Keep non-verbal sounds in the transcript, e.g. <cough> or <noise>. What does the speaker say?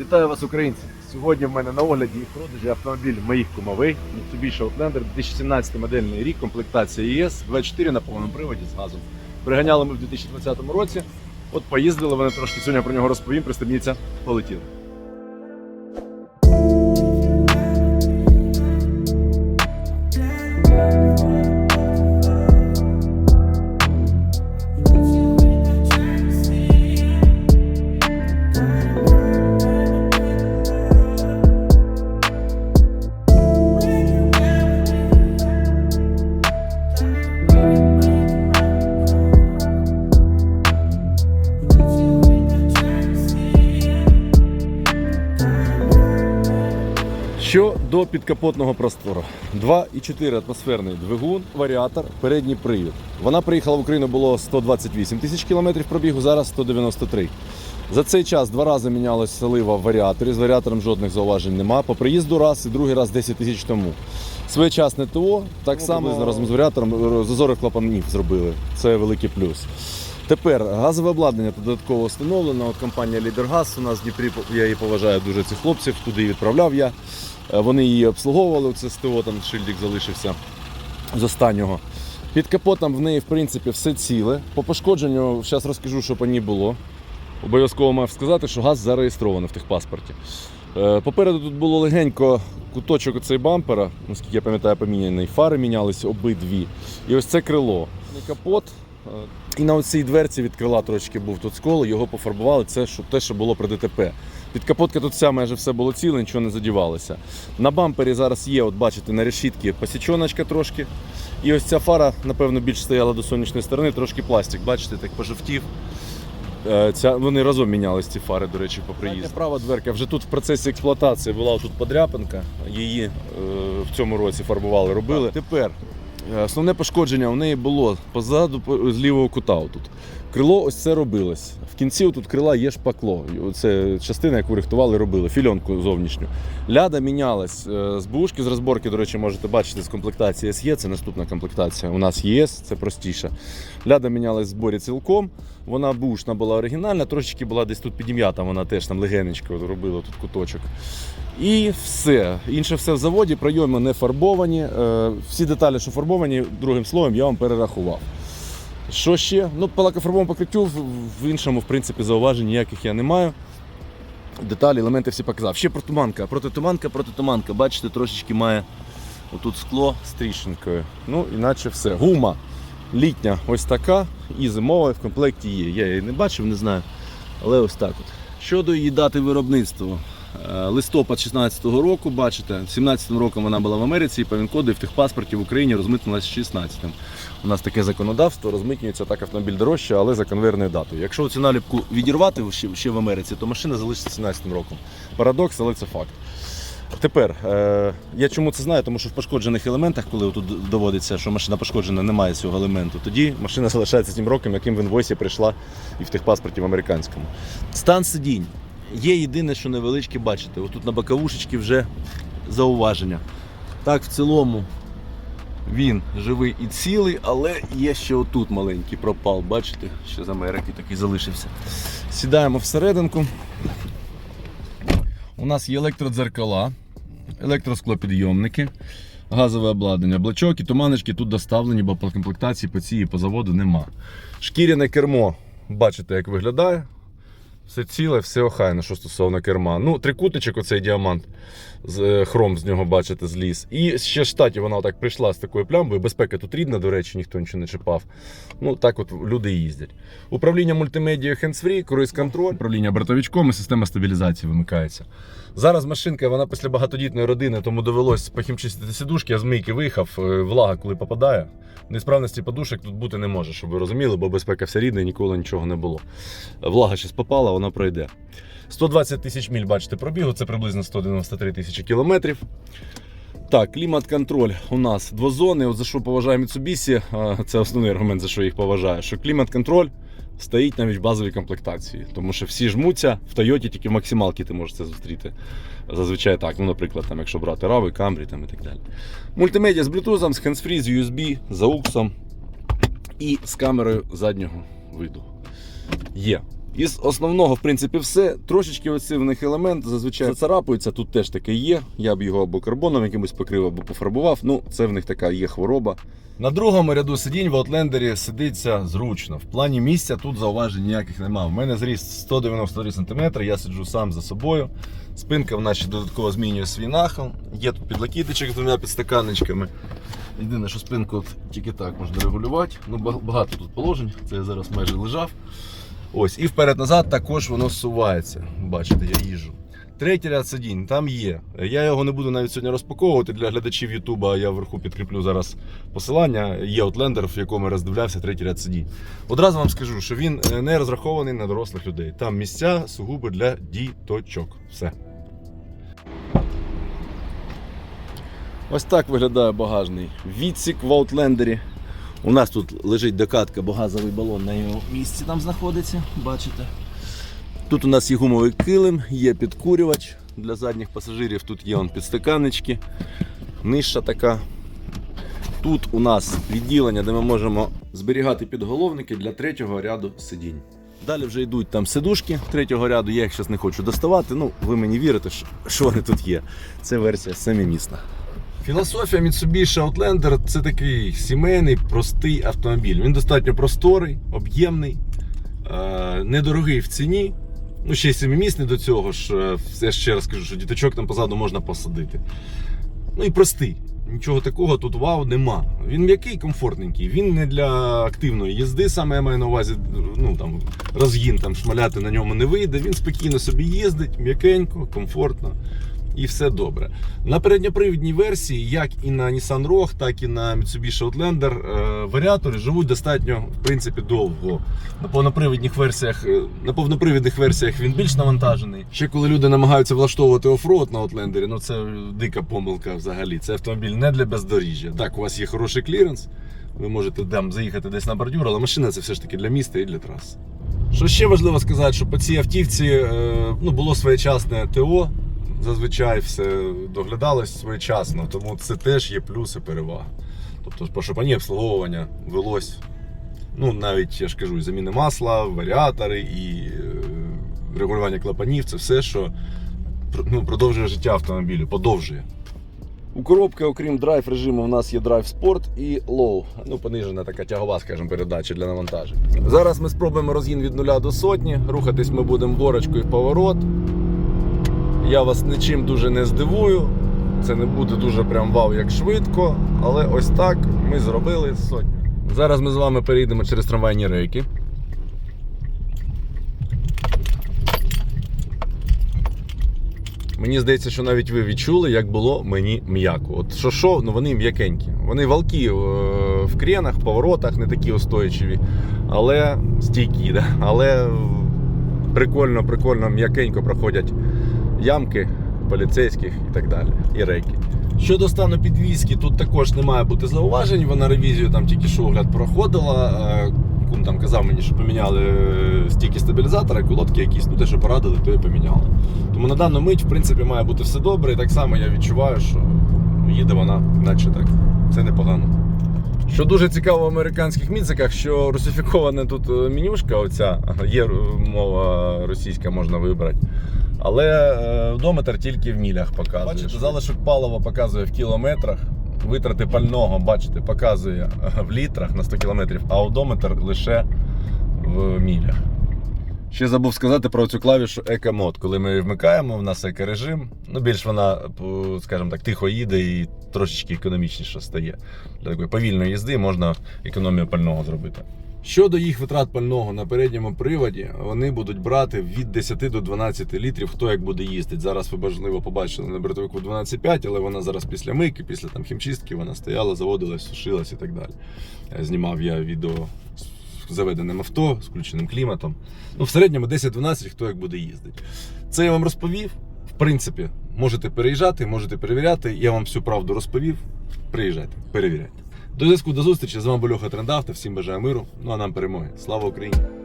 Вітаю вас, українці! Сьогодні в мене на огляді і продажі автомобіль моїх кумовий Mitsubishi Outlander 2017 модельний рік, комплектація ЄС 24 на повному приводі з газом. Приганяли ми в 2020 році. От поїздили вони трошки. Сьогодні про нього розповім. Пристебніться, полетіли. До підкапотного простору. 2,4 атмосферний двигун, варіатор, передній привід. Вона приїхала в Україну було 128 тисяч кілометрів пробігу, зараз 193. За цей час два рази мінялася салива в варіаторі. З варіатором жодних зауважень нема. По приїзду раз і другий раз 10 тисяч тому. Своєчасне ТО, так Ну, само разом з варіатором зазори клапанів зробили. Це великий плюс. Тепер газове обладнання додатково встановлено. От компанія Лідергаз у нас в Дніпрі, я її поважаю дуже цих хлопців, туди відправляв я. Е, Вони її обслуговували, це СТО, там шильдик залишився з останнього. Під капотом в неї, в принципі, все ціле. По пошкодженню, зараз розкажу, що по ній було. Обов'язково мав сказати, що газ зареєстрований в техпаспорті. Е, Попереду тут було легенько куточок оцей бампера, наскільки я пам'ятаю, поміняний. Фари мінялися обидві. І ось це крило. Капот. Е, І на цій дверці від крила трошки був тут скол, його пофарбували. Це що, те, що було при ДТП. Підкапотка тут вся майже все було ціле, нічого не задівалося. На бампері зараз є, от бачите, на решітки посічоночка трошки. І ось ця фара, напевно, більш стояла до сонячної сторони, трошки пластик, бачите, так пожовтів. Е, Ця, вони разом мінялись ці фари, до речі, по приїзду. Права дверка вже тут в процесі експлуатації була тут подряпинка. Її е, в цьому році фарбували, робили. Тепер основне пошкодження у неї було позаду з лівого кута. Тут. Крило ось це робилось. В кінці тут крила є шпакло. Це частина, яку рихтували, робили, фільонку зовнішню. Ляда мінялась е, з бушки, з розборки, до речі, можете бачити з комплектації SE, це наступна комплектація. У нас ЄС, це простіше. Ляда мінялась в зборі цілком. Вона бушна була оригінальна, трошечки була десь тут підім'ята, вона теж там легенечко робила тут куточок. І все. Інше все в заводі, пройоми не фарбовані. Е, Всі деталі, що фарбовані, другим словом, я вам перерахував. Що ще? Ну, по лакофарбовому покриттю в, іншому, в принципі, зауважень ніяких я не маю. Деталі, елементи всі показав. Ще протуманка. Протитуманка, протитуманка. Бачите, трошечки має отут скло з тріщинкою. Ну, іначе все. Гума літня ось така і зимова в комплекті є. Я її не бачив, не знаю. Але ось так от. Щодо її дати виробництва. Е, Листопад 16-го року, бачите, 17-м роком вона була в Америці і і в техпаспорті в Україні розмитнилася 16-м. У нас таке законодавство, розмитнюється так автомобіль дорожче, але за конвейерною датою. Якщо цю наліпку відірвати ще, в Америці, то машина залишиться 17-м роком. Парадокс, але це факт. Тепер, е, я чому це знаю? Тому що в пошкоджених елементах, коли тут доводиться, що машина пошкоджена, немає цього елементу, тоді машина <laughs> залишається тим роком, яким в інвойсі прийшла і в техпаспорті в американському. Стан сидінь. Є єдине, що невеличке, бачите, отут на боковушечки вже зауваження. Так, в цілому він живий і цілий, але є ще отут маленький пропал, бачите, ще з Америки такий залишився. Сідаємо всерединку. У нас є електродзеркала, електросклопідйомники, газове обладнання, блочок і туманочки тут доставлені, бо по комплектації по цій по заводу нема. Шкіряне кермо, бачите, як виглядає. Все ціле, все охайно, що стосовно керма. Ну, трикутничок, оцей діамант, з, е, хром з нього, бачите, зліз. І ще штаті вона так прийшла з такою плямбою. Безпека тут рідна, до речі, ніхто нічого не чіпав. Ну, так от люди їздять. Управління мультимедією hands-free, круїз-контроль, управління бортовичком і система стабілізації вимикається. Зараз машинка, вона після багатодітної родини, тому довелось похімчистити сідушки, я з мийки виїхав, е, влага, коли попадає. Несправності подушок тут бути не може, щоб ви розуміли, бо безпека вся рідна і ніколи нічого не було. Влага щось попала, вона пройде. 120 тисяч міль, бачите, пробігу, це приблизно 193 тисячі кілометрів. Так, клімат-контроль у нас двозони. От за що поважаю Mitsubishi, це основний аргумент, за що їх поважаю, що клімат-контроль стоїть навіть в базовій комплектації. Тому що всі жмуться, в Тойоті тільки в максималки ти можеш це зустріти. Зазвичай так, ну, наприклад, там, якщо брати RAV, Camry там, і так далі. Мультимедіа з Bluetooth, з hands-free, з USB, з AUX і з камерою заднього виду. Є. Із основного, в принципі, все. Трошечки оці в них елемент зазвичай зацарапується. Тут теж таке є. Я б його або карбоном якимось покрив, або пофарбував. Ну, це в них така є хвороба. На другому ряду сидінь в Outlander сидиться зручно. В плані місця тут зауважень ніяких немає. У мене зріст 193 см, я сиджу сам за собою. Спинка в нас додатково змінює свій нахил. Є тут підлокітничок з двома підстаканничками. Єдине, що спинку тільки так можна регулювати. Ну, багато тут положень, це я зараз майже лежав. Ось, і вперед-назад також воно зсувається. Бачите, я їжджу. Третій ряд сидінь там є. Я його не буду навіть сьогодні розпаковувати для глядачів Ютуба. Я вверху підкріплю зараз посилання. Є Outlander, в якому я роздивлявся третій ряд сидінь. Одразу вам скажу, що він е, не розрахований на дорослих людей. Там місця сугубо для діточок. Все. Ось так виглядає багажний відсік в Outlander. У нас тут лежить докатка, бо газовий балон на його місці там знаходиться. Бачите? Тут у нас є гумовий килим, є підкурювач для задніх пасажирів. Тут є он підстаканнички, нижча така. Тут у нас відділення, де ми можемо зберігати підголовники для третього ряду сидінь. Далі вже йдуть там сидушки третього ряду, я їх зараз не хочу доставати. Ну, ви мені вірите, що- вони тут є. Це версія самімісна. Філософія Mitsubishi Outlander це такий сімейний, простий автомобіль. Він достатньо просторий, об'ємний, е, недорогий в ціні. Ну, ще й семимісний до цього ж. е, Я ще раз кажу, що діточок там позаду можна посадити. Ну і простий. Нічого такого тут вау нема. Він м'який, комфортненький. Він не для активної їзди, саме я маю на увазі, ну там розгін там шмаляти на ньому не вийде. Він спокійно собі їздить, м'якенько, комфортно і все добре. На передньопривідній версії, як і на Nissan Rogue, так і на Mitsubishi Outlander, е, варіатори живуть достатньо в принципі довго. На повнопривідних версіях, е, на повнопривідних версіях він більш навантажений. Ще коли люди намагаються влаштовувати оффроуд на Outlander, ну це дика помилка взагалі. Це автомобіль не для бездоріжжя. Так, у вас є хороший кліренс. Ви можете там заїхати десь на бордюр, але машина це все ж таки для міста і для трас. Що ще важливо сказати, що по цій автівці е, ну, було своєчасне ТО. Зазвичай все доглядалось своєчасно, тому це теж є плюси перевага. Тобто по шопані обслуговування велось. Ну, навіть я ж кажу, заміни масла, варіатори і е, регулювання клапанів це все, що ну, продовжує життя автомобілю, подовжує. У коробки, окрім драйв режиму, у нас є драйв спорт і лоу. Ну, понижена така тягова, скажімо, передача для навантажень. Зараз ми спробуємо розгін від нуля до сотні. Рухатись ми будемо горочкою в поворот. Я вас нічим дуже не здивую. Це не буде дуже прям вау, як швидко. Але ось так ми зробили сотню. Зараз ми з вами перейдемо через трамвайні рейки. Мені здається, що навіть ви відчули, як було мені м'яко. От що що, ну вони м'якенькі. Вони валкі е, в кренах, поворотах, не такі устойчиві, але стійкі. Да? Але прикольно, прикольно, м'якенько проходять ямки поліцейських і так далі. І рейки. Щодо стану підвіски, тут також не має бути зауважень. Вона ревізію там тільки що огляд проходила. Е, Кум там казав мені, що поміняли е, стійки стабілізатора, колодки якісь, ну те, що порадили, то і поміняли. Тому на дану мить, в принципі, має бути все добре. І так само я відчуваю, що їде вона, наче так. Це непогано. Що дуже цікаво в американських міциках, що русифікована тут е, менюшка, оця <laughs> є мова російська, можна вибрати. Але е, одометр тільки в мілях показує. Бачите, залишок палива показує в кілометрах. Витрати пального, бачите, показує е, в літрах на 100 кілометрів, а одометр лише в мілях. Ще забув сказати про цю клавішу Eco-Mode. Коли ми її вмикаємо, в нас екорежим. Ну, більш вона, скажімо так, тихо їде і трошечки економічніше стає. Для такої повільної їзди можна економію пального зробити. Щодо їх витрат пального на передньому приводі, вони будуть брати від 10 до 12 літрів, хто як буде їздити. Зараз ви можливо побачили на бортовику 12,5, але вона зараз після мийки, після там хімчистки, вона стояла, заводилась, сушилась і так далі. Е, Знімав я відео з заведеним авто, з включеним кліматом. Ну, в середньому 10-12, хто як буде їздити. Це я вам розповів. В принципі, можете переїжджати, можете перевіряти. Я вам всю правду розповів. Приїжджайте, перевіряйте. До зв'язку, до зустрічі. З вами був Льоха Трендавто. Всім бажаю миру. Ну а нам перемоги. Слава Україні!